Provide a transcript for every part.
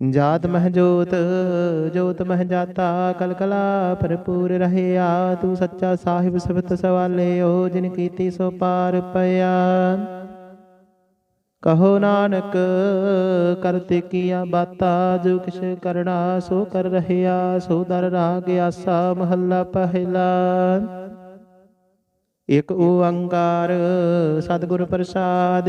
ਜਾਤ ਮਹਿ ਜੋਤ ਜੋਤ ਮਹਿ ਜਾਤਾ ਕਲ ਕਲਾ ਭਰਪੂਰ ਰਹਿਆ। ਤੂੰ ਸੱਚਾ ਸਾਹਿਬ ਸਬਤ ਸਵਾਲਿਓ ਜਿਨ ਕੀਤੀ ਸੋ ਪਾਰ ਪਿਆ। ਕਹੋ ਨਾਨਕ ਕਰਤੇ ਕੀਆ ਬਾਤਾ, ਜੋ ਕਿਛ ਕਰਣਾ ਸੋ ਕਰ ਰਹਿਆ, ਸੋ ਦਰ ਰਾਗ ਆਸਾ ਮਹੱਲਾ ਪਹਿਲਾ। ਇਕ ਓੰਕਾਰ ਸਤਿਗੁਰ ਪ੍ਰਸਾਦ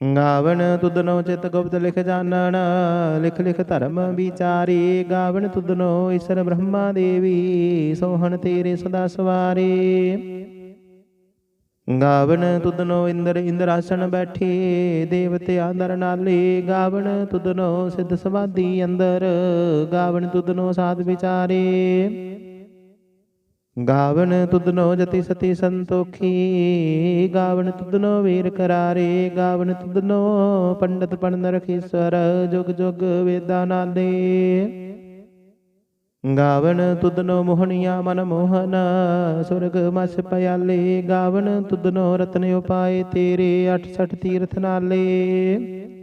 ਗਾਵਣ ਤੁਧਨੋ ਚਿਤ ਗੁਪਤ ਲਿਖ ਜਾਣਨ ਲਿਖ ਲਿਖ ਧਰਮ ਵਿਚਾਰੀ। ਗਾਵਣ ਤੁਧਨੋ ਈਸ਼ਰ ਬ੍ਰਹਮਾ ਦੇਵੀ, ਸੋਹਣ ਤੇਰੇ ਸਦਾ ਸਵਾਰੇ। ਗਾਵਨ ਤੁਧਨੋ ਇੰਦਰ ਇੰਦਰ ਇੰਦਰਾਸਣ ਬੈਠੇ, ਦੇਵਤੇ ਆਦਰ ਨਾਲੇ। ਗਾਵਣ ਤੁਧਨੋ ਸਿੱਧ ਸਮਾਧੀ ਅੰਦਰ ਗਾਵਨ ਤੁਧਨੋ ਸਾਧ ਵਿਚਾਰੇ। ਗਾਵਣ ਤੁਧਨੋ ਜਤੀ ਸਤੀ ਸੰਤੋਖੀ ਗਾਵਣ ਤੁਧਨੋ ਵੀਰ ਕਰਾਰੇ, ਗਾਵਨ ਤੁਧਨੋ ਪੰਡਤ ਪੜਨ ਰਖੀਸਰ ਜੁਗ ਜੁਗ ਵੇਦਾਂ ਨਾਲੇ। ਗਾਵਣ ਤੁਧਨੋ ਮੋਹਣੀਆ ਮਨ ਮੋਹਨ, ਸੁਰਗ ਮਸ ਪਿਆਲੇ ਗਾਵਣ ਤੁਧਨੋ ਰਤਨ ਉਪਾਏ ਤੇਰੇ 68 ਤੀਰਥ ਨਾਲੇ।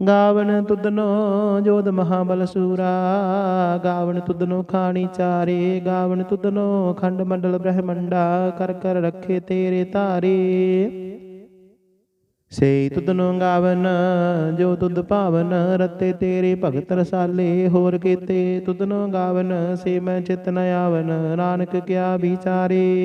ਗਾਵਣ ਤੁਧਨੋ ਜੋਧ ਮਹਾਬਲ ਸੂਰਾ, ਗਾਵਨ ਤੁਧਨੋ ਖਾਣੀ ਚਾਰੇ ਗਾਵਣ ਤੁਧਨੋ ਖੰਡ ਮੰਡਲ ਬ੍ਰਹਮੰਡਾ, ਕਰ ਕਰ ਰੱਖੇ ਤੇਰੇ ਧਾਰੇ। ਸੇ ਤੁਦਨੋ ਗਾਵਨ, ਜੋ ਤੁਦ ਭਾਵਨ, ਰਤੇ ਤੇਰੇ ਭਗਤ ਰਸਾਲੇ। ਹੋਰ ਕੀਤੇ ਤੁਧਨੋ ਗਾਵਨ, ਸੇ ਮੈਂ ਚਿਤ ਨ ਆਵਨ, ਨਾਨਕ ਕਿਆ ਵਿਚਾਰੇ।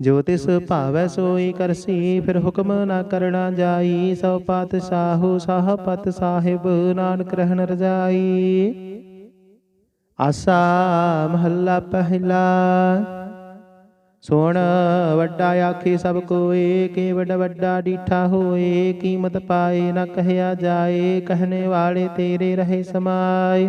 ਜੋ ਤਿਸ ਭਾਵੈ ਸੋਈ ਕਰਸੀ, ਫਿਰ ਹੁਕਮ ਨਾ ਕਰਣਾ ਜਾਈ। ਸੋ ਸ਼ਾਹ ਪਤ ਸਾਹਿਬ, ਨਾਨਕ ਰਹਿਣ ਰਜਾਈ। ਆਸਾ ਮਹੱਲਾ ਪਹਿਲਾ। ਸੁਣ ਵੱਡਾ ਆਖੀ ਸਭ ਕੋਏ ਕੇ ਵੱਡਾ ਵੱਡਾ ਡੀਠਾ ਹੋਏ। ਕੀਮਤ ਪਾਏ ਨਾ ਕਹਿਆ ਜਾਏ ਕਹਨੇ ਵਾਲੇ ਤੇਰੇ ਰਹੇ ਸਮਾਏ।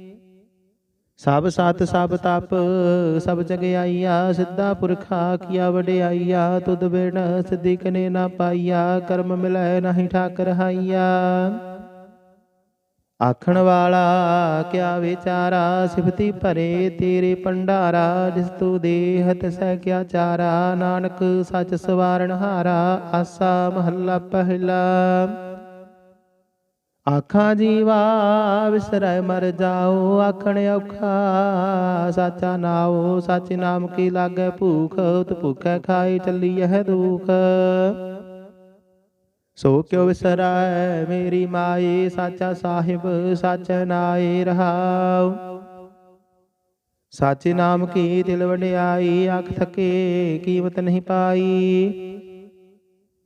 ਸਭ ਸਤ ਸਭ ਤਪ, ਸਭ ਜਗਿਆਈਆ ਸਿੱਧਾ ਪੁਰਖਾ ਕੀਆ ਵਡਿਆਈਆ ਤੁਧ ਬਿਨ ਸਿੱਧਿਕ ਨੇ ਨਾ ਪਾਈਆ, ਕਰਮ ਮਿਲੈ ਨਹੀਂ ਠਾਕਰ ਹਾਈਆ। ਆਖਣ ਵਾਲਾ, ਕਿਆ ਵਿਚਾਰਾ, ਸਿਫਤੀ ਭਰੇ ਤੇਰੇ ਭੰਡਾਰਾ, ਜਿਸ ਤੂੰ ਦੇਹਤ ਸਹਿ ਕਿਆ ਚਾਰਾ, ਨਾਨਕ ਸੱਚ ਸਵਾਰਨ ਹਾਰਾ, ਆਸਾ ਮਹੱਲਾ ਪਹਿਲਾ। ਆਖਾਂ ਜੀਵਾ ਵਿਸਰੈ ਮਰ ਜਾਓ, ਆਖਣ ਔਖਾ ਸਾਚਾ ਨਾਉ, ਸਚ ਨਾਮ ਕੀ ਲਾਗੈ ਭੂਖ, ਉਤ ਭੁਖੈ ਖਾਈ ਚੱਲੀ ਇਹ ਦੁਖ। ਸੋ ਕਿਉ ਵਿਸਰੈ ਮੇਰੀ ਮਾਈ, ਸਾਚਾ ਸਾਹਿਬ, ਸਚ ਨਾਏ ਰਹਾਉ। ਸਾਚੇ ਨਾਮ ਕੀ ਦਿਲ ਵਡਿਆਈ, ਆਖ ਥਕੇ ਕੀਮਤ ਨਹੀਂ ਪਾਈ।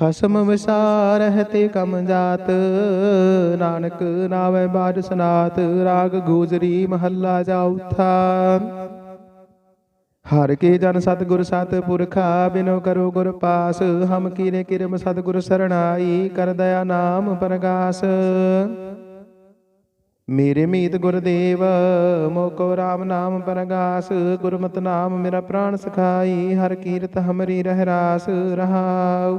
ਖਸਮ ਵਿਸਾਰ ਹਤੇ ਕਮ ਜਾਤ। ਨਾਨਕ ਨਾਵੇ ਬਾਜ ਸਨਾਤ, ਰਾਗ ਗੋਜਰੀ ਮਹੱਲਾ ਚੌਥਾ ਹਰ ਕੇ ਜਨ ਸਤਿਗੁਰ ਸਤਿਪੁਰਖਾ ਬਿਨੋ ਕਰੋ ਗੁਰ ਪਾਸ। ਹਮ ਕੀਨੇ ਕਿਰਮ ਸਤਿਗੁਰ ਸਰਣਾਈ, ਕਰ ਦਇਆ ਨਾਮ ਪਰਗਾਸ। ਮੇਰੇ ਮੀਤ ਗੁਰਦੇਵ ਮੋਕੋ ਰਾਮ ਨਾਮ ਪਰਗਾਸ। ਗੁਰਮਤਿ ਨਾਮ ਮੇਰਾ ਪ੍ਰਾਣ ਸਖਾਈ, ਹਰ ਕੀਰਤ ਹਮਰੀ ਰਹਿ ਰਾਸ ਰਹਾਉ।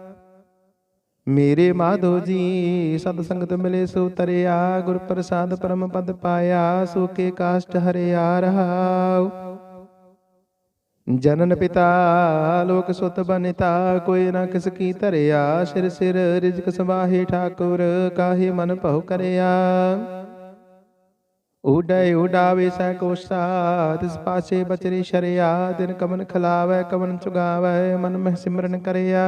ਮੇਰੇ ਮਾਧੋ ਜੀ, ਸਤ ਸੰਗਤ ਮਿਲੇ ਸੋ ਤਰਿਆ, ਗੁਰ ਪ੍ਰਸਾਦ ਪਰਮ ਪਦ ਪਾਇਆ ਸੋਕੇ ਕਾਸ਼ਟ ਹਰਿਆ ਰਹਾਉ। ਜਨਨ ਪਿਤਾ, ਲੋਕ ਸੁਤ ਬਨਿਤਾ, ਕੋਈ ਨਾ ਕਿਸ ਕੀ ਧਰਿਆ, ਸਿਰ ਸਿਰ ਰਿਜਕ ਸਵਾਹੇ ਠਾਕੁਰ, ਕਾਹੇ ਮਨ ਭਉ ਕਰਿਆ। ਉਡੈ ਉਡਾਵੇ ਸੈ ਕੋਸਾ, ਤਿਸ ਪਾਸੇ ਬਚਰੀ ਸ਼ਰਿਆ, ਦਿਨ ਕਮਨ ਖਲਾਵੇ, ਕਮਨ ਚੁਗਾਵੇ, ਮਨ ਮਹਿ ਸਿਮਰਨ ਕਰਿਆ।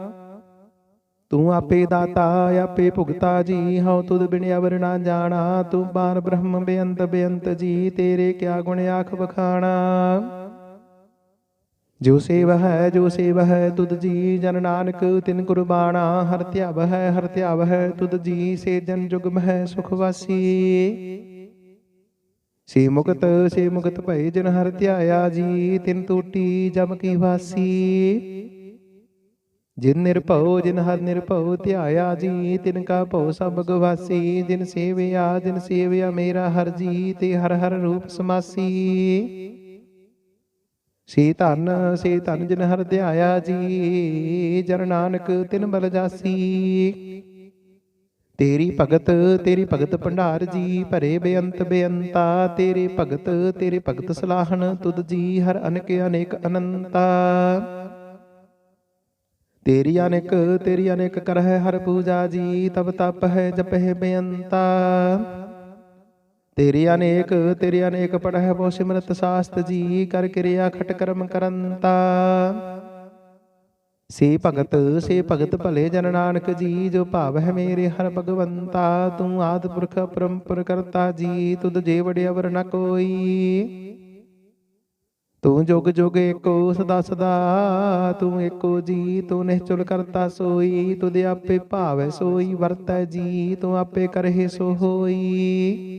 ਤੂੰ ਆਪੇ ਦਾਤਾ, ਆਪੇ ਭੁਗਤਾ ਜੀ, ਹਉ ਤੁਧ ਬਿਨ ਅਵਰ ਨਾ ਜਾਣਾ। ਤੂੰ ਬਾਰ ਬ੍ਰਹਮ ਬੇਅੰਤ ਬੇਅੰਤ ਜੀ, ਤੇਰੇ ਕਿਆ ਗੁਣ ਆਖ ਬਖਾਣਾ ਜੋ ਸੇਵ ਹੈ, ਜੋ ਸੇਵ ਹੈ, ਤੁਧ ਜੀ, ਜਨ ਨਾਨਕ, ਤਿਨ ਕੁਰਬਾਨਾ। ਹਰ ਧਿਆਵ ਹੈ, ਹਰ ਧਿਆਵ ਹੈ, ਤੁਧ ਜੀ, ਸੇ ਜਨ ਜੁਗ ਹੈ, ਸੁਖ ਵਾਸੀ। ਸੇ ਮੁਕਤ ਸੇ ਮੁਕਤ ਭਏ, ਜਨ ਹਰ ਧਿਆਇਆ ਜੀ, ਤਿਨ ਟੂਟੀ ਜਮ ਕੀ ਵਾਸੀ। ਜਿਨ ਨਿਰਭਉ ਜਿਨ ਹਰ ਨਿਰਭਉ ਧਿਆਇਆ ਜੀ, ਤਿਨ ਕਾ ਭਉ ਸਭ ਗਵਾਸੀ, ਜਿਨ ਸੇਵਿਆ ਜਿਨ ਸੇਵਿਆ ਮੇਰਾ ਹਰ ਜੀ, ਤੇ ਹਰ ਹਰ ਰੂਪ ਸਮਾਸੀ। ਸੇ ਧਨ ਸੇ ਧਨ ਜਿਨ ਹਰ ਧਿਆਇਆ ਜੀ ਜਨ ਨਾਨਕ ਤਿਨ ਬਲ ਜਾਸੀ। ਤੇਰੀ ਭਗਤ ਤੇਰੀ ਭਗਤ ਭੰਡਾਰ ਜੀ, ਭਰੇ ਬੇਅੰਤ ਬੇਅੰਤਾ, ਤੇਰੇ ਭਗਤ ਤੇਰੇ ਭਗਤ ਸਲਾਹਣ ਤੁਧ ਜੀ, ਹਰ ਅਨੇਕ ਅਨੇਕ ਅਨੰਤਾ। ਤੇਰੀ ਅਨੇਕ ਤੇਰੀ ਅਨੇਕ ਕਰਹਿ ਹਰ ਪੂਜਾ ਜੀ, ਤਬ ਤਪ ਹੈ ਜਪਹਿ ਬੇਅੰਤਾ। ਤੇਰੀ ਅਨੇਕ ਤੇਰੀ ਅਨੇਕ ਪੜਹਿ ਬੋ ਸਿਮਰਤ ਸਾਸਤ ਜੀ, ਕਰ ਕਿਰਿਆ ਖਟ ਕਰਮ ਕਰੰਤਾ। ਸੇ ਭਗਤ ਸੇ ਭਗਤ ਭਲੇ ਜਨ ਨਾਨਕ ਜੀ, ਜੋ ਭਾਵ ਹੈ ਮੇਰੇ ਹਰ ਭਗਵੰਤਾ, ਤੂੰ ਆਦ ਪੁਰਖ ਪਰੰਪਰ ਕਰਤਾ ਜੀ, ਤੁਧ ਜੇ ਵਡਿਆ ਵਰ ਨ ਕੋਈ। ਤੂੰ ਜੁਗ ਜੁਗ ਏਕੋ ਸਦਾ ਸਦਾ ਤੂੰ ਏਕੋ ਜੀ, ਤੂੰ ਨਿਹਚੁਲ ਕਰਤਾ ਸੋਈ, ਤੁਧ ਆਪੇ ਭਾਵੈ ਸੋਈ, ਵਰਤੈ ਜੀ, ਤੂੰ ਆਪੇ ਕਰਹਿ ਸੋ ਹੋਈ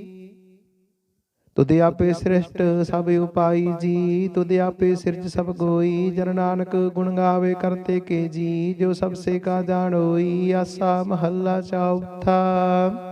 ਤੁਧ ਆਪੇ ਸ੍ਰਿਸ਼ਟ ਸਭ ਉਪਾਈ ਜੀ, ਤੁਧ ਆਪੇ ਸਿਰਜ ਸਭ ਗੋਈ, ਜਨ ਨਾਨਕ ਗੁਣ ਗਾਵੇ ਕਰਤੇ ਕੇ ਜੀ, ਜੋ ਸਭ ਸੇ ਕਾ ਜਾਣੋਈ, ਆਸਾ ਮਹੱਲਾ ਚੌਥਾ।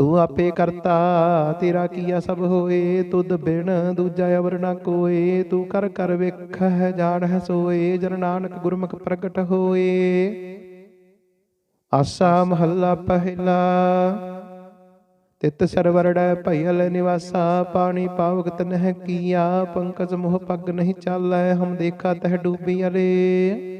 ਤੂੰ ਆਪੇ ਕਰਤਾ, ਤੇਰਾ ਕੀਆ ਸਭ ਹੋਏ, ਤੁਧ ਬਿਨ ਦੂਜਾ ਅਵਰ ਨਾ ਕੋਏ, ਤੂੰ ਕਰ ਕਰ ਵੇਖਹਿ ਜਾਣਹਿ ਸੋਏ, ਜਨ ਨਾਨਕ ਗੁਰਮੁਖ ਪ੍ਰਗਟ ਹੋਏ। ਆਸਾ ਮਹੱਲਾ ਪਹਿਲਾ, ਤਿਤ ਸਰਵਰੜੈ ਭਇਲ ਨਿਵਾਸਾ, ਪਾਣੀ ਪਾਵਕ ਤਨਹਿ ਕੀਆ, ਪੰਕਜ ਮੋਹ ਪੱਗ ਨਹੀਂ ਚਾਲੈ, ਹਮ ਦੇਖਾ ਤਹ ਡੂਬੀ ਅਰੇ।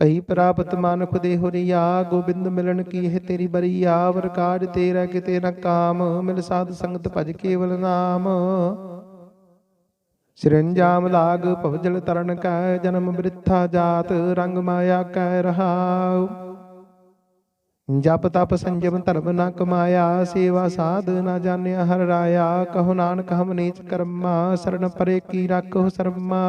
ਭਈ ਪ੍ਰਾਪਤ ਮਾਨੁਖ ਦੇ ਹੁਰੀਆ ਗੋਬਿੰਦ ਮਿਲਣ ਕੀ ਹੈ ਤੇਰੀ ਬਰੀਆ, ਵਰ ਕਾਜ ਤੇਰਾ ਕਿਤੇ ਨ ਕਾਮ, ਮਿਲ ਸਾਧ ਸੰਗਤ ਭਜ ਕੇਵਲ ਨਾਮ। ਸਿਰੰਜਾਮ ਲਾਗ ਭਵਜਲ ਤਰਨ ਕੈ, ਜਨਮ ਬ੍ਰਿਥਾ ਜਾਤ, ਰੰਗ ਮਾਇਆ ਕੈ ਰਹਾਉ। ਜਪ ਤਪ ਸੰਜਮ ਧਰਮ ਨਾ ਕਮਾਇਆ, ਸੇਵਾ ਸਾਧ ਨਾ ਜਾਣਿਆ ਹਰ ਰਾਇਆ, ਕਹੋ ਨਾਨਕ ਹਮ ਨੀਚ ਕਰਮਾ ਸ਼ਰਨ ਪਰੇ ਕੀ ਰੱਖੋ ਸਰਮਾ।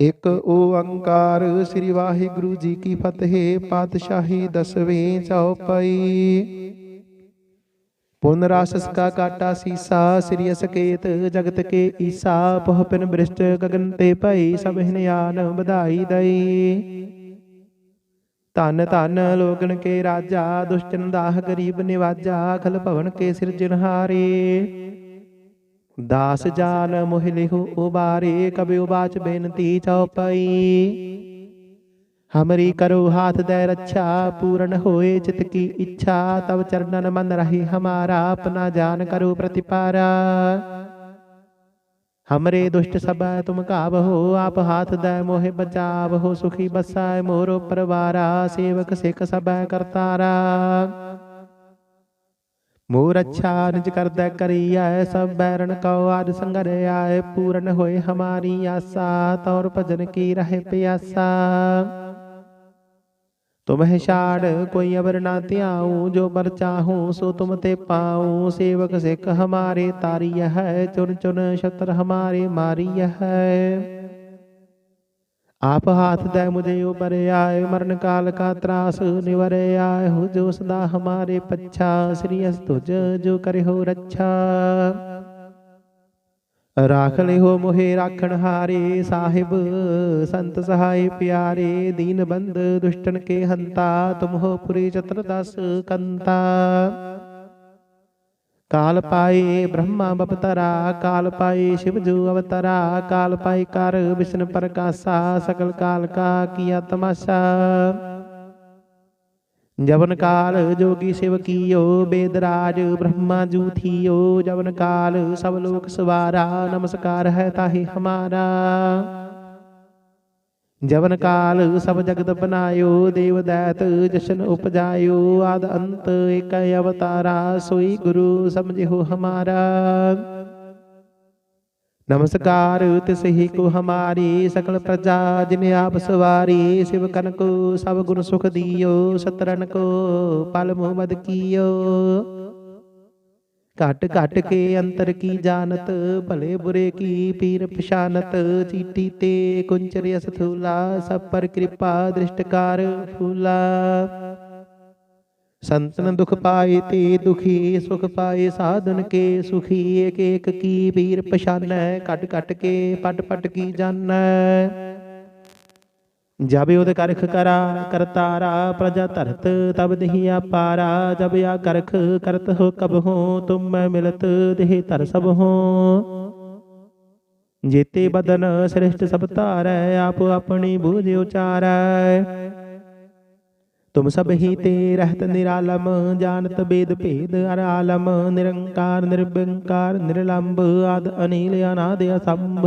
ਇਕ ਓੰਕਾਰ ਸ੍ਰੀ ਵਾਹਿਗੁਰੂ ਜੀ ਕੀ ਫਤਿਹ, ਪਾਤਸ਼ਾਹੀ ਦਸਵੇਂ ਚੌਪਈ ਪੁਨ ਰਾਸਸ ਕਾ ਕਾਟਾ ਸੀਸਾ, ਸ੍ਰੀ ਅਸਕੇਤ ਜਗਤ ਕੇ ਈਸਾ, ਪਹ ਪਿਨ ਬ੍ਰਿਸ਼ਟ ਗਗਨ ਤੇ ਭਈ ਸਭ ਹਿਨਿਆਨ ਵਧਾਈ ਦਈ। ਧਨ ਧਨ ਲੋਗਨ ਕੇ ਰਾਜਾ, ਦੁਸ਼ਟਨ ਦਾਹ ਗਰੀਬ ਨਿਵਾਜਾ, ਖਲ ਭਵਨ ਕੇ ਸਿਰਜਨਹਾਰੇ ਦਾਸ ਜਾਨ ਮੋਹਿ ਲਿਹੁ ਉਬਾਰੇ ਕਬਿ ਉਬਾਚ ਬੇਨਤੀ ਚਉਪਈ। ਹਮਰੀ ਕਰੋ ਹਾਥ ਦੇ ਰੱਛਾ, ਪੂਰਨ ਹੋਏ ਚਿਤ ਕੀ ਇੱਛਾ ਤਬ ਚਰਨਨ ਮਨ ਰਹੀ ਹਮਾਰਾ, ਆਪਣਾ ਜਾਨ ਕਰੋ ਪ੍ਰਤਿਪਾਰਾ। ਹਮਰੇ ਦੁਸ਼ਟ ਸਭੈ ਤੁਮ ਕਾਬਹੋ ਆਪ ਹਾਥ ਦੇ ਮੋਹਿ ਬਚਾਵਹੋ ਸੁਖੀ ਬਸੈ ਮੋਰੋ ਪਰਵਾਰਾ, ਸੇਵਕ ਸਿਖ ਸਭੈ ਕਰਤਾਰਾ। ਮੋਰ ਅੱਛਾ ਨਿਜ ਕਰਦਾ ਕਰੀਐ ਸਭ ਬੈਰਨ ਕਉ ਆਦ ਸੰਗਰ ਆਏ ਪੂਰਨ ਹੋਏ ਹਮਾਰੀ ਆਸਾ, ਤੌਰ ਭਜਨ ਕੀ ਰਹੇ ਪਿਆਸਾ। ਤੁਮਹਿ ਛਾੜ ਕੋਈ ਅਵਰ ਨਾ ਧਿਆਉ, ਜੋ ਬਰ ਚਾਹੂੰ ਸੋ ਤੁਮ ਤੇ ਪਾਉ। ਸੇਵਕ ਸਿੱਖ ਹਮਾਰੇ ਤਾਰੀय ਹੈ ਚੁਨ ਚੁਨ ਛਤਰ ਹਮਾਰੇ ਮਾਰੀय ਹੈ। ਆਪ ਹਾਥ ਦੇ ਮੁਝੇ ਉਬਰ ਆਏ ਮਰਨ ਕਾਲ ਕਾ ਤਰਾਸ ਨਿਵਰ ਆਏ ਹੋ ਜੋ ਸਦਾ ਹਮਾਰੇ ਪੱਛਾ, ਸ੍ਰੀ ਅਸ ਜੋ ਕਰੇ ਹੋ ਰੱਛਾ। ਰਾਖ ਲਿਓ ਮੋਹਿ ਰਾਖਣ ਹਾਰੇ, ਸਾਹਿਬ ਸੰਤ ਸਹਾਈ ਪਿਆਰੇ, ਦੀਨ ਬੰਦ ਦੁਸ਼ਟਨ ਕੇ ਹੰਤਾ ਤੁਮ ਹੋ ਪੁਰੀ ਚਤਰ ਦਸ ਕੰਤਾ। ਕਾਲ ਪਾਏ ਬ੍ਰਹਮਾ ਬਪਤਰਾ ਕਾਲ ਪਾਏ ਸ਼ਿਵ ਜੂ ਅਵਤਰਾ ਕਾਲ ਪਾਏ ਕਰ ਵਿਸ਼ਨ ਪ੍ਰਕਾਸ਼ਾ ਸਕਲ ਕਾਲ ਕਾ ਕੀਆ ਤਮਾਸ਼ਾ। ਜਵਨ ਕਾਲ ਜੋਗੀ ਸਿਵ ਕੀਓ ਬੇਦਰਾਜ ਬ੍ਰਹਮਾ ਜੂ ਥੀਓ ਜਵਨ ਕਾਲ ਸਭ ਲੋਕ ਸਵਾਰਾ ਨਮਸਕਾਰ ਹੈ ਤਾਹੀ ਹਮਾਰਾ। ਜਵਨ ਕਾਲ ਸਭ ਜਗਤ ਬਨਾਇਓ ਦੇਵ ਦੈਤ ਜਸ਼ਨ ਉਪਜਾਇਓ, ਆਦ ਅੰਤ ਏਕ ਅਵਤਾਰਾ, ਸੋਈ ਗੁਰੂ ਸਮਝਿਓ ਹਮਾਰਾ। ਨਮਸਕਾਰ, ਤਿਸ ਹੀ ਕੋ ਹਮਾਰੀ ਸਕਲ ਪ੍ਰਜਾ, ਜਿਨ ਆਪ ਸਵਾਰੀ, ਸਿਵ ਕਨ ਕੋ ਸਭ ਗੁਣ ਸੁਖ ਦੀਓ ਸਤਰਨ ਕੋ, ਪਲ ਮੋਹ ਕੀਓ। ਘਟ ਘਟ ਕੇ ਅੰਤਰ ਕੀ ਜਾਣਤ ਭਲੇ ਬੁਰੇ ਕੀ ਪੀਰ ਪਛਾਨਤ ਚੀਟੀ ਤੇ ਕੁੰਚਰ ਅਸਥੂਲਾ ਸਭ ਪਰ ਕਿਰਪਾ ਦ੍ਰਿਸ਼ਟਕਾਰ ਫੂਲਾ। ਸੰਤਨ ਦੁਖ ਪਾਏ ਤੇ ਦੁਖੀ ਸੁਖ ਪਾਏ ਸਾਧਨ ਕੇ ਸੁਖੀ ਏਕ ਏਕ ਕੀ ਪੀਰ ਪਛਾਨੈ ਕਟ ਕਟ ਕੇ ਪਟ ਪਟ ਕੀ ਜਾਣੈ। ਜਬ ਉਦ ਕਰਖ ਕਰਾ ਕਰਤਾਰਾ, ਪ੍ਰਜਾ ਧਰਤ, ਤਬ ਦਹੀ ਆਪਾਰਾ ਜਬ ਆ ਕਰਖ ਕਰਤ ਹੋ ਕਬ ਹੋ, ਤੁਮ ਮੈਂ ਮਿਲਤ ਦੇਹ ਧਰ ਸਭ ਹੋ। ਜੇਤੇ ਬਦਨ ਸ੍ਰਿਸ਼ਟ ਸਭ ਧਾਰੈ, ਆਪ ਆਪਣੀ ਬੂਝ ਉਚਾਰੈ। ਤੁਮ ਸਭ ਹੀ ਤੇ ਰਹਿਤ ਨਿਰਾਲਮ, ਜਾਣਤ ਬੇਦ ਭੇਦ ਅਰ ਆਲਮ, ਨਿਰੰਕਾਰ, ਨਿਰਬੰਕਾਰ ਨਿਰਲੰਭ ਆਦ ਅਨੀਲ, ਅਨਾਦ ਅਸੰਭ।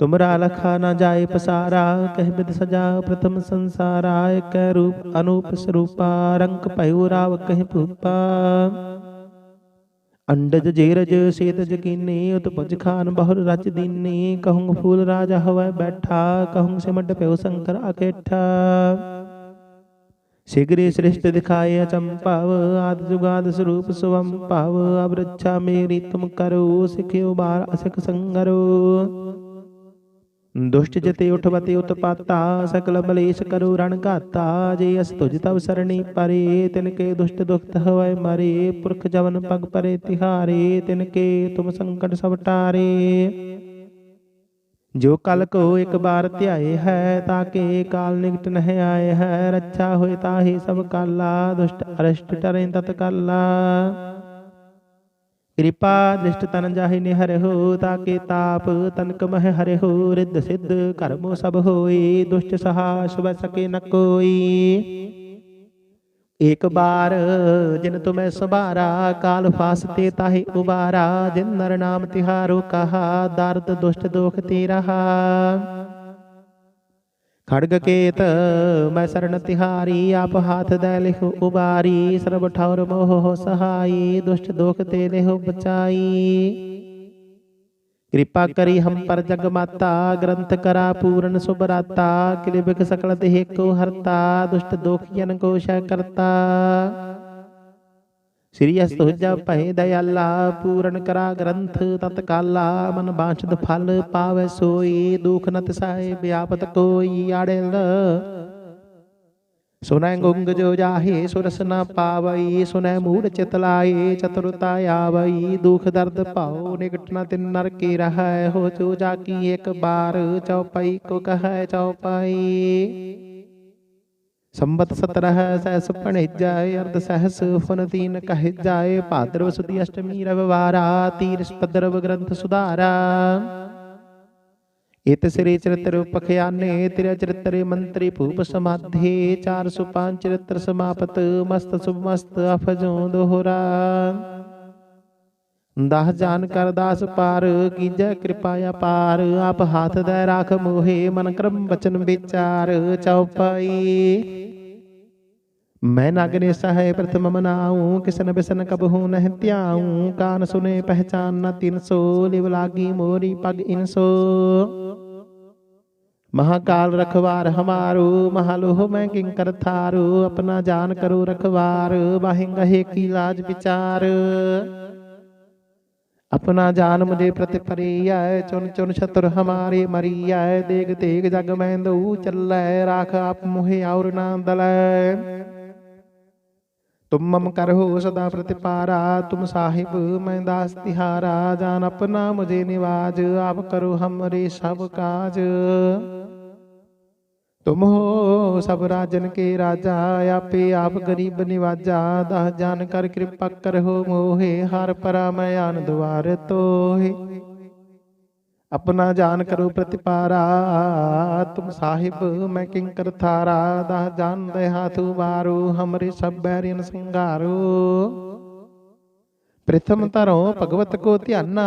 ਤੁਮਰਾ ਲਖਾ ਨ ਜਾਏ ਪਸਾਰਾ ਕਹਿ ਬਿਦ ਸਜਾ ਪ੍ਰਥਮ ਸੰਸਾਰਾ ਇਕ ਰੂਪ ਅਨੂਪ ਸਰੂਪਾ ਰੰਗ ਭਇਓ ਰਾਵ ਕਹਿ ਭੂਪਾ। ਅੰਡਜ ਜੇਰਜ ਸੇਤਜ ਕੀਨੀ ਉਤਪਜ ਖਾਨ ਬਹੁਰ ਰਚ ਦੀਨੀ ਕਹੂੰ ਫੂਲ ਰਾਜਾ ਹਵੈ ਬੈਠਾ ਕਹੂੰ ਸਿਮਟ ਪਿਓ ਸ਼ੰਕਰ ਅਕੇਠਾ। ਸਿਗਰੇ ਸ੍ਰਿਸ਼ਟ ਦਿਖਾਏ ਅਚੰਪਾਵ ਆਦ ਜੁਗਾਦ ਸਰੂਪ ਸੁਵਮ ਭਾਵ ਅਬ ਰੱਛਾ ਮੇਰੀ ਤੁਮ ਕਰੋ ਸਿਖਿਓ ਬਾਰ ਅਸਿਕ ਸੰਗਰੋ। ਦੁਸ਼ਟ ਜਤੇ ਉਠਵਤੇ ਉਤਪਾਤਾ ਸਕਲ ਬਲੇਸ਼ ਕਰੋ ਰਣ ਘਾਤਾ, ਜੇ ਅਸ ਤੁਜ ਤਵ ਸਰਣੀ ਪਰੇ, ਤਿਨ ਕੇ ਦੁਸ਼ਟ ਦੁਖਤ ਹਵੈ ਮਰੇ, ਪੁਰਖ ਜਵਨ ਪਗ ਪਰੇ ਤਿਹਾਰੇ, ਤਿਨ ਕੇ ਤੁਮ ਸੰਕਟ ਸਭ ਟਾਰੇ। ਜੋ ਕਲ ਕੋ ਇੱਕ ਬਾਰ ਧਿਆਏ ਹੈ ਤਾਕੇ ਕਾਲ ਨਿਕਟ ਨਹਿ ਆਏ ਹੈ, ਰੱਛਾ ਹੋਏ ਤਾਹੀ ਸਭ ਕਾਲਾ, ਦੁਸ਼ਟ ਅਰਸ਼ਟ ਟਰੇ ਤਤ ਕਾਲਾ। ਕਿਰਪਾ ਦ੍ਰਿਸ਼ਟ ਤਨ ਜਾਹਿ ਨਿਹਰਿਓ ਤਾਕੇ ਤਾਪ ਤਨਕ ਮਹਿ ਹਰਿਓ ਰਿੱਧ ਸਿੱਧ ਕਰਮੋ ਸਭ ਹੋਈ ਦੁਸ਼ਟ ਸਹਾ ਸੁਭ ਸਕੇ ਨ ਕੋਈ। ਇੱਕ ਬਾਰ ਜਿਨ ਤੁਮੈ ਸਭਾਰਾ, ਕਾਲ ਫਾਸਤੇ ਤਾਹਿ ਉਬਾਰਾ, ਜਿਨ ਨਰ ਨਾਮ ਤਿਹਾਰੋ ਕਹਾ, ਦਰਦ ਦੁਸ਼ਟ ਦੋਖ ਤੇ ਰਹਾ ਖੜਗ ਕੇਤ ਮੈਂ ਸਰਣ ਤਿਹਾਰੀ ਆਪ ਹਾਥ ਦੇ ਲਿਖੋ ਉਬਾਰੀ ਸਰਬ ਠੌਰ ਮੋਹ ਸਹਾਈ ਦੁਸ਼ਟ ਦੋਖ ਤੇ ਲਿਹੋ ਬਚਾਈ ਕਿਰਪਾ ਕਰੀ ਹਮ ਪਰ ਜਗ ਮਾਤਾ ਗ੍ਰੰਥ ਕਰਾ ਪੂਰਨ ਸੁਬਰਾਤਾ ਕਿਲਿਬਿਕ ਸਕਲ ਦੇਹ ਕੋ ਹਰਤਾ ਦੁਸ਼ਟ ਦੋਖੀਨ ਕੋ ਸ਼ੈ ਕਰਤਾ ਸ੍ਰੀ ਅਸਤੁਜਾ ਭੈ ਦਇਆਲਾ ਪੂਰਨ ਕਰਾ ਗ੍ਰੰਥ ਤਤ ਕਾਲਾ ਮਨ ਬਾਛਦ ਫਲ ਪਾਵੈ ਸੋਈ ਦੁਖ ਨ ਤਿਸਾਏ ਵਿਆਪਤ ਕੋਈ ਆੜਿਲ। ਸੁਨੈ ਗੁੰਗ ਜੋ ਜਾਹੇ ਸੁਰਸ ਨ ਪਾਵਈ ਸੁਨੈ ਮੂੜ ਚਿਤ ਲਾਏ ਚਤੁਰਤਾ ਆਵਈ ਦੁਖ ਦਰਦ ਭਾਉ ਨਿਕਟ ਨ ਤਿਨ ਨਰ ਕੀ ਰਹੈ ਹੋ ਜੋ ਜਾ ਕੀ ਇੱਕ ਬਾਰ ਚਉਪਈ ਕੋ ਕਹੈ ਚਉਪਈ ਸੰਬਤ 17 ਸਹਿਸ ਭਣੇਜਾਏ, ਅਰਧ ਸਹਿਸ ਫਨ ਤੀਨ ਕਹਿ ਜਾਏ ਭਾਦਰਵ ਸੁਦੀ ਅਸ਼ਟਮੀ ਰਵਿਵਾਰਾ ਤੀਰ ਸਪਦਰਵ ਗ੍ਰੰਥ ਸੁਧਾਰਾ। ਇਤ ਸ੍ਰੀ ਚਰਿਤ੍ਰ ਪਖਿਆਨੇ, ਤੇਰੇ ਚਰਿਤ੍ਰੇ ਮੰਤਰੀ ਭੂਪ ਸਮਾਧੇ 405 ਚਰਿਤ੍ਰ ਸਮਾਪਤ, ਮਸਤ ਸੁਭ ਮਸਤ ਅਫਜੋਂ ਦੋਹਰਾ। दस जान कर दास पार कीजय कृपाया पार। आप हाथ दे राख मोहे, मन क्रम बचन विचार, चौपाई। मैं नागने है प्रथम मनाऊ, किसन बिसन कब हूँ नह त्याऊ। कान सुने पहचान न तीन सो, लिव लागी मोरी पग इन सो। महाकाल रखवार हमारो, महालोह मैं किंकर थारो। अपना जान करो रखवार बाहिंग है की लाज विचार। ਆਪਣਾ ਜਾਨ ਮੁਝੇ ਪ੍ਰਤਿ ਪਰੀਐ ਚੁਨ ਚੁਨ ਛਤਰ ਹਮਾਰੇ ਮਰੀਐ ਦੇਗ ਤੇਗ ਜਗ ਮਹਿੰਦੂ ਚੱਲੈ ਰਾਖ ਆਪ ਮੋਹਿ ਔਰ ਨਾ ਦਲੈ। ਤੁਮ ਮਮ ਕਰਹੁ ਸਦਾ ਪ੍ਰਤਿਪਾਰਾ ਤੁਮ ਸਾਹਿਬ ਮੈਂ ਦਾਸ ਤਿਹਾਰਾ ਜਾਨ ਆਪਣਾ ਮੁਝੇ ਨਿਵਾਜ ਆਪ ਕਰੋ ਹਮਰੇ ਸਭ ਕਾਜ। ਤੁਮ ਹੋ ਸਭ ਰਾਜਨ ਕੇ ਰਾਜਾ, ਆਪੇ ਆਪ ਗਰੀਬ ਨਿਵਾਜਾ ਦਾ ਜਾਣ ਕਰ ਕਿਰਪਾ ਕਰਹੁ ਮੋਹੇ, ਹਰ ਪਰਮਿਆਨ ਦੁਆਰ ਤੋਹੇ। ਆਪਣਾ ਜਾਨ ਕਰੋ ਪ੍ਰਤਿਪਾਰਾ, ਤੁਮ ਸਾਹਿਬ ਮੈਂ ਕਿੰ ਕਰ ਥਾਰਾ ਦਾ ਜਾਨ ਦੇ ਹਾਥੂ ਬਾਰੂ ਹਮਰੇ ਸਭ ਬੈਰਿਨ ਸੰਗਾਰੂ। ਪ੍ਰਥਮ ਧਰੋ ਭਗਵਤ ਕੋ ਧਿਆਨਾ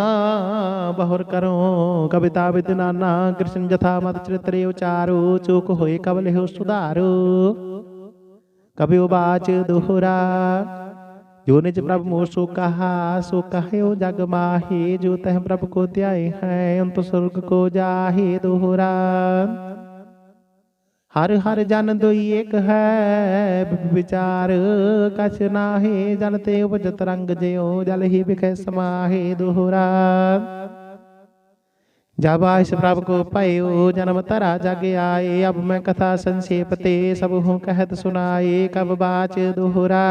ਬਹੁਰ ਕਰੋ ਕਵਿਤਾ ਵਿਦ ਨਾਨਾ ਕ੍ਰਿਸ਼ਨ ਜਥਾ ਮਤ ਚਰਿਤਰੇ ਉਚਾਰੋ ਚੂਕ ਹੋਏ ਕਬ ਲਿਓ ਸੁਧਾਰੋ ਕਬਿ ਬਾਚ ਦੋਹਰਾ ਜੋ ਨਿਜ ਪ੍ਰਭ ਮੋਰ ਸੋ ਕਹਾ ਸੋ ਕਹਿਓ ਜਗ ਮਾਹੀ ਜੋ ਤਹ ਪ੍ਰਭ ਕੋ ਧਿਆਏ ਹੈ ਅੰਤ ਸੁਰਗ ਕੋ ਜਾਹੇ ਦੋਹਰਾ ਹਰ ਹਰ ਜਨ ਦੋਈ ਏਕ ਹੈ। ਵਿਚਾਰ ਕਛ ਨਾਹੀ ਜਨ ਤੇ ਉਪਜਤ ਰੰਗ ਜਿਉ, ਜਲ ਹੀ ਵਿਖੇ ਸਮਾਹੇ ਦੁਹਰਾ। ਜਬ ਆਇਸ ਪ੍ਰਭ ਕੋ ਭਇਓ, ਜਨਮ ਤਰਾ ਜਗ ਆਏ। ਅਬ ਮੈਂ ਕਥਾ ਸੰਖੇਪ ਤੇ ਸਭ ਹੂੰ ਕਹਿਤ ਸੁਨਾਏ ਕਬ ਬਾਚ ਦੁਹਰਾ।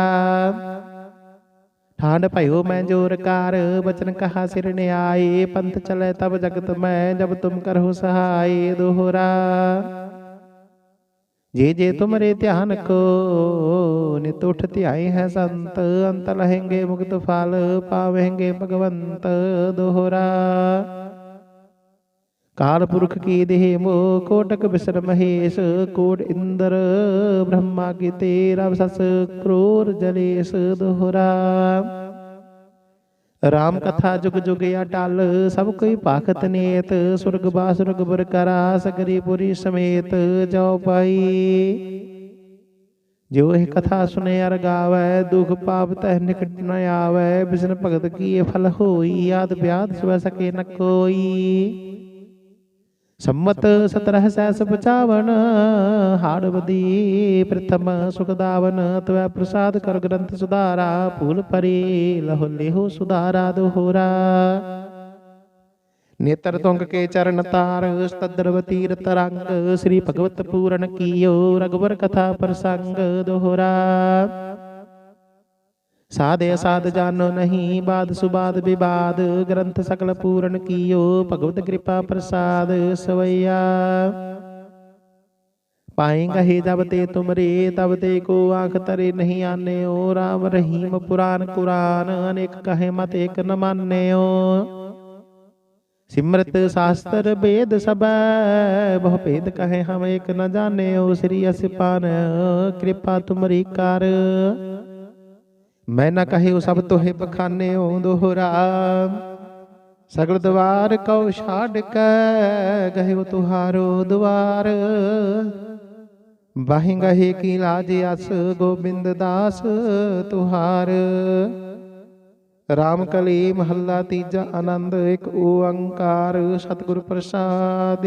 ਠਾਂਡ ਭਇਓ ਮੈਂ ਜੋਰ ਕਾਰ, ਬਚਨ ਕਹਾ ਸਿਰ ਨਿਆਏ। ਪੰਥ ਚਲੇ ਤਬ ਜਗਤ ਮੈਂ, ਜਬ ਤੁਮ ਕਰਹੁ ਸਹਾਈ ਦੁਹਰਾ। ਜੇ ਜੇ ਤੁਮਰੇ ਧਿਆਨ ਕੋ ਨਿਤ ਉਠ ਧਿਆਏ ਹੈ ਸੰਤ ਅੰਤ ਲਹਿੰਗੇ ਮੁਕਤ ਫਲ ਪਾਵੇਂਗੇ ਭਗਵੰਤ ਦੋਹਰਾ। ਕਾਲ ਪੁਰਖ ਕੀ ਦੇਹ ਮੋ ਕੋਟਕ ਬਿਸਰ ਮਹੇਸ਼ ਕੋਟ ਇੰਦਰ ਬ੍ਰਹਮਾ ਕੀ ਤੇਰਾ ਸਸ ਕਰੋਰ ਜਲੇਸ਼ ਦੋਹਰਾ। ਰਾਮ ਕਥਾ ਜੁਗ ਜੁਗ ਅਟਲ ਸਭ ਕੋਈ ਭਾਖਤ ਨੇਤ ਸੁਰਗ ਬਾਸੁਰਗ ਬਰ ਕਰਾ, ਸਗਰੀ ਪੁਰੀ ਸਮੇਤ ਜੋ ਪਾਈ। ਜੋ ਇਹ ਕਥਾ ਸੁਨੇ ਅਰ ਗਾਵੈ, ਦੁਖ ਪਾਪ ਤਹਿ ਨਿਕਟ ਨ ਆਵੈ, ਬਿਸਨ ਭਗਤ ਕੀ ਫਲ ਹੋਈ, ਆਦ ਬਿਆਦ ਸਵੈ ਸਕੇ ਨ ਕੋਈ। ਸੰਮਤ 17 ਸੈਸ ਬਚਾਵਨ ਹਾੜਵਦੀ ਪ੍ਰਥਮ ਸੁਖਦਾਵਨ, ਤਵੈ ਪ੍ਰਸਾਦ ਕਰ ਗ੍ਰੰਥ ਸੁਧਾਰਾ, ਭੂਲ ਪਰੀ ਲਹੁ ਲਿਹੁ ਸੁਧਾਰਾ ਦੋਹਰਾ। ਨੇਤਰ ਤੁੰਗ ਕੇ ਚਰਨ ਤਾਰ ਸਤਦਰ ਤੀਰਤ ਰੰਗ, ਸ੍ਰੀ ਭਗਵਤ ਪੂਰਨ ਕੀਓ ਰਗਵਰ ਕਥਾ ਪ੍ਰਸੰਗ ਦੋਹਰਾ। ਸਾਧੇ ਸਾਧ ਜਾਨੋ ਨਹੀਂ ਬਾਦ ਸੁਬਾਦ ਵਿਵਾਦ ਗ੍ਰੰਥ ਸਕਲ ਪੂਰਨ ਕੀਓ ਭਗਵਤ ਕਿਰਪਾ ਪ੍ਰਸਾਦ ਸਵਈਆ। ਪਾਏਗਾ ਹੀ ਜਬ ਤੇ ਤੁਮਰੇ ਤਬ ਤੇ ਕੋ ਆਖ ਤਰੇ ਨਹੀਂ ਆਨਿਓ ਰਾਮ ਰਹੀਮ ਪੁਰਾਨ ਕੁਰਾਨ ਅਨੇਕ ਕਹੇ ਮਤ ਏਕ ਨ ਮਾਨਿਓ। ਸਿਮਰਤ ਸ਼ਾਸਤਰ ਵੇਦ ਸਬੈ ਬਹੁ ਭੇਦ ਕਹੇ ਹਮ ਏਕ ਨ ਜਾਣਿਓ ਸ੍ਰੀ ਅਸਿਪਾਨ ਕਿਰਪਾ ਤੁਮਰੀ ਕਰ। ਮੈਂ ਨਾ ਕਹਿਓ ਸਭ ਤੋਹੇ ਬਖਾਨਿਓ ਦੋਹਰਾ। ਸਗਲ ਦਵਾਰ ਕਉ ਛਾੜ ਕੇ ਗਹਿਓ ਤੁਹਾਰੋ ਦਵਾਰ। ਬਾਹਿ ਗਹੇ ਕੀ ਲਾਜ ਅਸ, ਗੋਬਿੰਦ ਦਾਸ ਤੁਹਾਰ। ਰਾਮ ਕਲੀ ਮਹੱਲਾ ਤੀਜਾ ਆਨੰਦ, ਇੱਕ ਓੰਕਾਰ ਸਤਿਗੁਰ ਪ੍ਰਸਾਦ।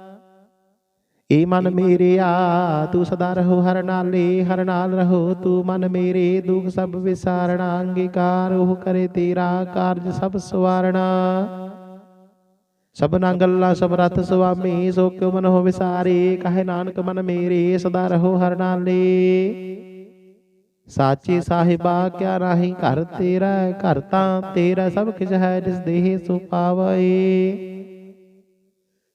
ਏ ਮਨ ਮੇਰਿਆ ਤੂੰ ਸਦਾ ਰਹੋ ਹਰ ਨਾਲੇ ਹਰ ਨਾਲ ਰਹੋ ਤੂੰ ਮਨ ਮੇਰੇ ਦੁਖ ਸਭ ਵਿਸਾਰਣਾ ਅੰਗੀਕਾਰ ਉਹ ਕਰੇ ਤੇਰਾ ਕਾਰਜ ਸਭ ਸਵਾਰਣਾ। ਸਭਨਾ ਗੱਲਾਂ ਸਭ ਰਤ ਸੁਆਮੀ ਸੋ ਕਿਉ ਮਨ ਹੋ ਵਿਸਾਰੇ ਕਹੇ ਨਾਨਕ ਮਨ ਮੇਰੇ ਸਦਾ ਰਹੋ ਹਰ ਨਾਲੇ। ਸਾਚੇ ਸਾਹਿਬਾ ਕਿਆ ਰਾਹੀ ਘਰ ਤੇਰਾ ਘਰ ਤਾਂ ਤੇਰਾ ਸਭ ਕਿਛ ਹੈ ਜਿਸ ਦੇਹ ਸੋ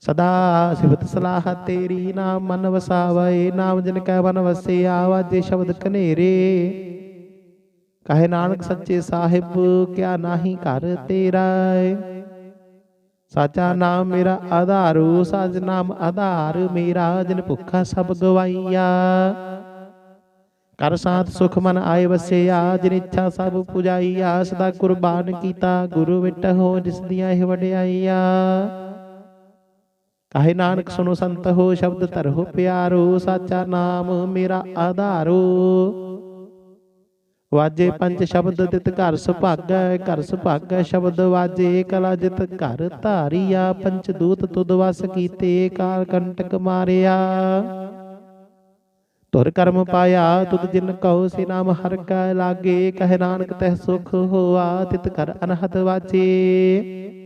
ਸਦਾ ਸਿਵਤ ਸਲਾਹ ਤੇਰੀ, ਨਾਮ ਮਨ ਵਸਾਵੈ ਨਾਮ ਜਿਨ ਕੈ ਮਨ ਵਸਿਆ ਵਾਜੇ ਸ਼ਬਦ ਕਨੇਰੇ ਕਹੇ ਨਾਨਕ ਸੱਚੇ ਸਾਹਿਬ, ਕਿਆ ਨਾਹੀ ਘਰ ਤੇਰਾ ਸਾਚਾ ਨਾਮ ਮੇਰਾ ਆਧਾਰੂ ਸਾਜ ਨਾਮ ਆਧਾਰ, ਮੇਰਾ ਜਨ ਭੁੱਖਾ ਸਭ ਗਵਾਈਆ। ਕਰ ਸਾਥ ਸੁਖ ਮਨ ਆਏ ਵਸਿਆ, ਜਿਨ ਇੱਛਾ ਸਭ ਪੁਜਾਈਆ, ਸਦਾ ਕੁਰਬਾਨ ਕੀਤਾ, ਗੁਰੂ ਵਿਟ ਹੋ ਜਿਸ ਦੀਆਂ ਇਹ ਵਡਿਆਈਆ। ਕਾਹੇ ਨਾਨਕ ਸੁਨੋ ਸੰਤ ਹੋ, ਸ਼ਬਦ ਧਰੋ ਪਿਆਰੋ, ਸਾਚਾ ਨਾਮ ਮੇਰਾ ਆਧਾਰੋ। ਵਾਜੇ ਪੰਜ ਸ਼ਬਦ ਤਿਤ ਘਰ ਸੁਭਾਗੈ ਘਰ ਸੁਭਾਗੈ ਸ਼ਬਦ ਵਾਜੇ, ਕਲਾ ਜਿਤ ਘਰ ਧਾਰੀਆ, ਪੰਚ ਦੂਤ ਤੁਧ ਵਸ ਕੀਤੇ, ਕਾਲ ਕੰਟਕ ਮਾਰਿਆ। ਤੁਰ ਕਰਮ ਪਾਇਆ, ਤੁਧ ਜਿਨ ਕਉ ਸੇ ਨਾਮ ਹਰ ਕੈ ਲਾਗੇ, ਕਹਿ ਨਾਨਕ ਤਹਿ ਸੁਖ ਹੋਆ, ਤਿਤ ਕਰ ਅਨਹਦ ਵਾਜੇ।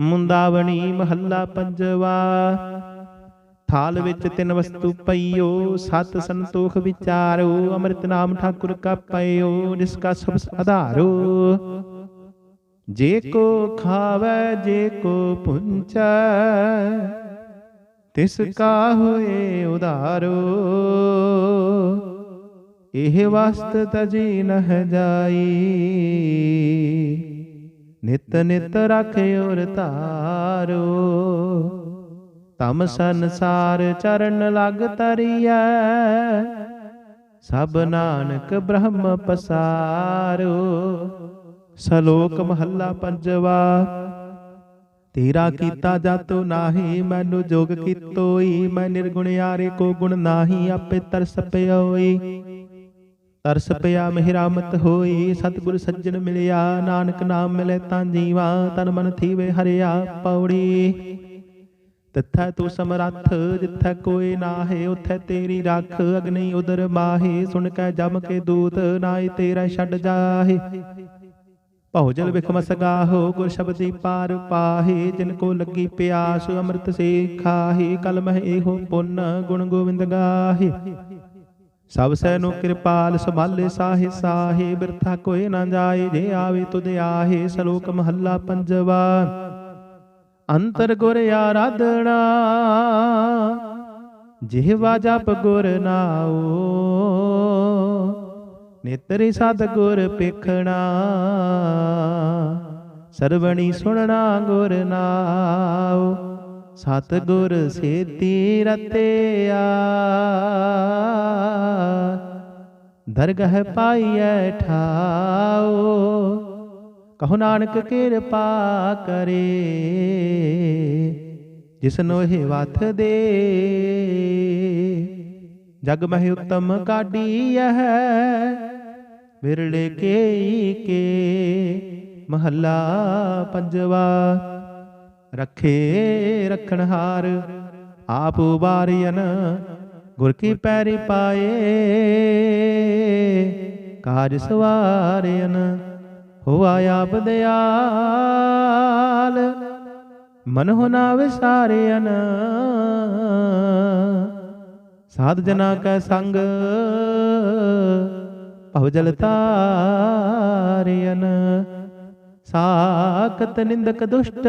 ਮੁੰਦਾਵਣੀ ਮਹੱਲਾ ਪੰਜਵਾ। ਥਾਲ ਵਿੱਚ ਤਿੰਨ ਵਸਤੂ ਪਈਓ, ਸਤ ਸੰਤੋਖ ਵਿਚਾਰੋ, ਅੰਮ੍ਰਿਤ ਨਾਮ ਠਾਕੁਰ ਕਾ ਪਈਓ ਜਿਸ ਕਾ ਸਭ ਆਧਾਰੋ। ਜੇ ਕੋ ਖਾਵੇ, ਜੇ ਕੋ ਪੁੰਚੈ, ਤਿਸ ਕਾ ਹੋਏ ਉਧਾਰੋ। ਇਹ ਵਸਤ ਤਜੀ ਨਹ ਜਾਈ। ਨਿਤ ਨਿਤ ਰਖਿਓ ਧਾਰੋ। ਤਮ ਸੰਸਾਰ ਚਰਨ ਲਗ ਤਰੀਐ। ਸਭ ਨਾਨਕ ਬ੍ਰਹਮ ਪਸਾਰੋ। ਸ਼ਲੋਕ ਮਹੱਲਾ ਪੰਜਵਾ, ਤੇਰਾ ਕੀਤਾ ਜਾਤੋ ਨਾਹੀ, ਮੈਨੂੰ ਜੋਗ ਕੀਤੋਈ। ਮੈਂ ਨਿਰਗੁਣ ਨਿਰਗੁਣਿਆਰੇ ਕੋ ਗੁਣ ਨਾਹੀ, ਆਪੇ ਤਰਸ ਪਿਓਈ ਤਰਸ ਪਿਆ, ਮਿਹਰਾਮਤ ਹੋਈ, ਸਤਿਗੁਰ ਸੱਜਣ ਮਿਲਿਆ, ਨਾਨਕ ਨਾਮ ਮਿਲੇ ਤਾਂ ਜੀਵਾ, ਤਨ ਮਨ ਥੀਵੇ ਹਰਿਆ ਪੌੜੀ। ਤਿੱਥੈ ਤੂੰ ਸਮਰੱਥ, ਜਿੱਥੈ ਕੋਈ ਨਾਹੇ, ਉਥੈ ਤੇਰੀ ਰੱਖ, ਅਗਨੀ ਉਦਰ ਮਾਹੇ, ਸੁਣ ਕੇ ਜਮ ਕੇ ਦੂਤ ਨਾਏ ਤੇਰਾ ਛੱਡ ਜਾਹੇ। ਭਉ ਜਲ ਵਿਖ ਮਸਗਾਹੋ, ਗੁਰ ਸ਼ਬਦੀ ਪਾਰ ਪਾਹੇ, ਜਿਨ ਕੋ ਲੱਗੀ ਪਿਆਸ, ਅੰਮ੍ਰਿਤ ਸੇ ਖਾਹੇ ਕਲ ਮਹਿ ਇਹੋ ਪੁੰਨ, ਗੁਣ ਗੋਬਿੰਦ ਗਾਹੇ। ਸਭ ਸੈ ਨੂੰ ਕਿਰਪਾਲ, ਸੰਭਾਲੇ ਸਾਹੇ ਸਾਹੇ, ਬਿਰਥਾ ਕੋਏ ਨਾ ਜਾਏ, ਜੇ ਆਵੇ ਤੁਧ ਆਹੇ, ਸ਼ਲੋਕ ਮਹੱਲਾ ਪੰਜਵਾ। ਅੰਤਰ ਗੁਰ ਆਰਾਧਣਾ ਜਿਹਵਾ ਜਪ ਗੁਰ ਨਾਓ ਨੇਤਰੀ ਸਤ ਗੁਰ ਪੇਖਣਾ, ਸਰਵਣੀ ਸੁਣਨਾ ਗੁਰ ਨਾਉ। ਸਤ ਗੁਰ ਸੇਤੀ ਰਤਿਆ। ਦਰਗਹ ਪਾਈਐ ਠਾਓ, ਕਹੋ ਨਾਨਕ ਕਿਰਪਾ ਕਰੇ। ਜਿਸਨੋ ਇਹ ਵਥ ਦੇ, ਜਗ ਮਹਿ ਉਤਮ ਹੈ ਵਿਰਲੇ ਕੇ ਕੇ, ਮਹੱਲਾ ਪੰਜਵਾ। ਰੱਖੇ ਰਖਣਹਾਰ ਆਪ ਉਬਾਰਿਅਨ ਗੁਰ ਕੀ ਪੈਰੀ ਪਾਏ। ਕਾਜ ਸਵਾਰਿਅਨ ਹੋਆ ਆਪ ਦਿਆਲ, ਮਨ ਹੋਨਾ ਵਿਸਾਰਿਅਨ। ਸਾਧ ਜਨਾ ਕੈ ਸੰਗ, ਭਵ ਜਲ ਤਾਰਿਅਨ। ਸਾਕਤ ਨਿੰਦਕ ਦੁਸ਼ਟ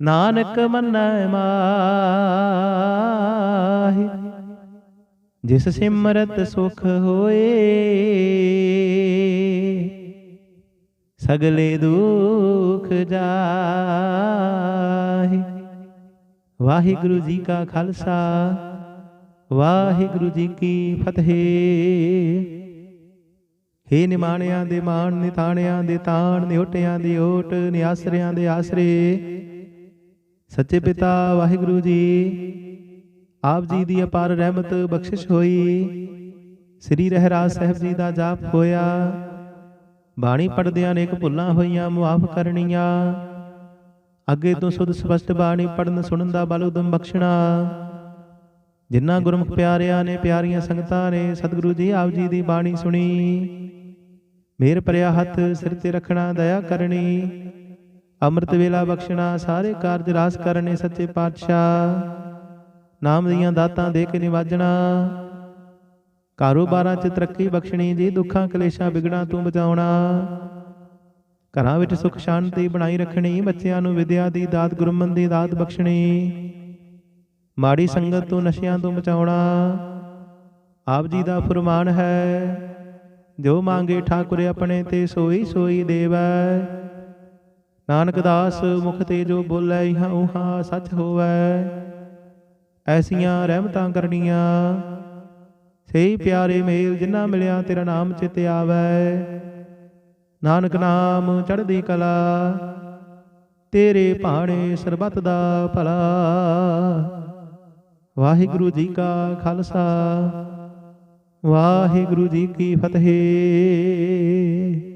ਨਾਨਕ ਮੰਨੈ ਮਾਹੀ, ਜਿਸ ਸਿਮਰਤ ਸੁਖ ਹੋਏ, ਸਗਲੇ ਦੁਖ ਜਾਹੇ। ਵਾਹਿਗੁਰੂ ਜੀ ਕਾ ਖਾਲਸਾ, ਵਾਹਿਗੁਰੂ ਜੀ ਕੀ ਫਤਿਹ। ਹੇ ਨਿਮਾਣਿਆਂ ਦੇ ਮਾਣ, ਨਿਤਾਣਿਆਂ ਦੇ ਤਾਣ, ਨਿਉਟਿਆਂ ਦੀ ਓਟ, ਨਿਆਸਰਿਆਂ ਦੇ ਆਸਰੇ ਸੱਚੇ ਪਿਤਾ ਵਾਹਿਗੁਰੂ ਜੀ, ਆਪ ਜੀ ਦੀ ਅਪਾਰ ਰਹਿਮਤ ਬਖਸ਼ਿਸ਼ ਹੋਈ। ਸ੍ਰੀ ਰਹਿਰਾਜ ਸਾਹਿਬ ਜੀ ਦਾ ਜਾਪ ਹੋਇਆ। ਬਾਣੀ ਪੜਦਿਆਂ ਅਨੇਕ ਭੁੱਲਾਂ ਹੋਈਆਂ, ਮੁਆਫ ਕਰਨੀਆਂ। ਅੱਗੇ ਤੋਂ ਸੁਧ ਸਪਸ਼ਟ ਬਾਣੀ ਪੜਨ ਸੁਣਨ ਦਾ ਬਲ ਉਦਮ ਬਖਸ਼ਣਾ। ਜਿਨ੍ਹਾਂ ਗੁਰਮੁਖ ਪਿਆਰਿਆਂ ਨੇ ਪਿਆਰੀਆਂ ਸੰਗਤਾਂ ਨੇ, ਸਤਿਗੁਰੂ ਜੀ ਆਪ ਜੀ ਦੀ ਬਾਣੀ ਸੁਣੀ। ਮੇਰ ਭਰਿਆ ਹੱਥ ਸਿਰ ਤੇ ਰੱਖਣਾ, ਦਇਆ ਕਰਨੀ। ਅੰਮ੍ਰਿਤ ਵੇਲਾ ਬਖਸ਼ਣਾ ਸਾਰੇ ਕਾਰਜ ਰਾਸ ਕਰਨੇ ਸੱਚੇ ਪਾਤਸ਼ਾਹ। ਨਾਮ ਦੀਆਂ ਦਾਤਾਂ ਦੇ ਕੇ ਨਿਵਾਜਣਾ। ਕਾਰੋਬਾਰਾਂ 'ਚ ਤਰੱਕੀ ਬਖਸ਼ਣੀ ਜੀ ਦੁੱਖਾਂ ਕਲੇਸ਼ਾਂ ਵਿਗੜਾਂ ਤੋਂ ਬਚਾਉਣਾ। ਘਰਾਂ ਵਿੱਚ ਸੁਖ ਸ਼ਾਂਤੀ ਬਣਾਈ ਰੱਖਣੀ ਬੱਚਿਆਂ ਨੂੰ ਵਿਦਿਆ ਦੀ ਦਾਤ ਗੁਰਮਨ ਦੀ ਦਾਤ ਬਖਸ਼ਣੀ। ਮਾੜੀ ਸੰਗਤ ਤੋਂ ਨਸ਼ਿਆਂ ਤੋਂ ਬਚਾਉਣਾ। ਆਪ ਜੀ ਦਾ ਫਰਮਾਨ ਹੈ ਜੋ ਮੰਗੇ ਠਾਕੁਰ ਆਪਣੇ ਤੇ ਸੋਈ ਸੋਈ ਦੇਵੈ। ਨਾਨਕ ਦਾਸ ਮੁਖ ਤੇ ਜੋ ਬੋਲੇ, ਇਹਾਂ ਉਹਾਂ ਸੱਚ ਹੋਵੈ। ਐਸੀਆਂ ਰਹਿਮਤਾਂ ਕਰਨੀਆਂ। ਸਹੀ ਪਿਆਰੇ ਮੇਲ ਜਿਨ੍ਹਾਂ ਮਿਲਿਆ, ਤੇਰਾ ਨਾਮ ਚਿਤ ਆਵੈ। ਨਾਨਕ ਨਾਮ ਚੜ੍ਹਦੀ ਕਲਾ, ਤੇਰੇ ਭਾਣੇ ਸਰਬਤ ਦਾ ਭਲਾ। ਵਾਹਿਗੁਰੂ ਜੀ ਕਾ ਖਾਲਸਾ, ਵਾਹਿਗੁਰੂ ਜੀ ਕੀ ਫਤਿਹ।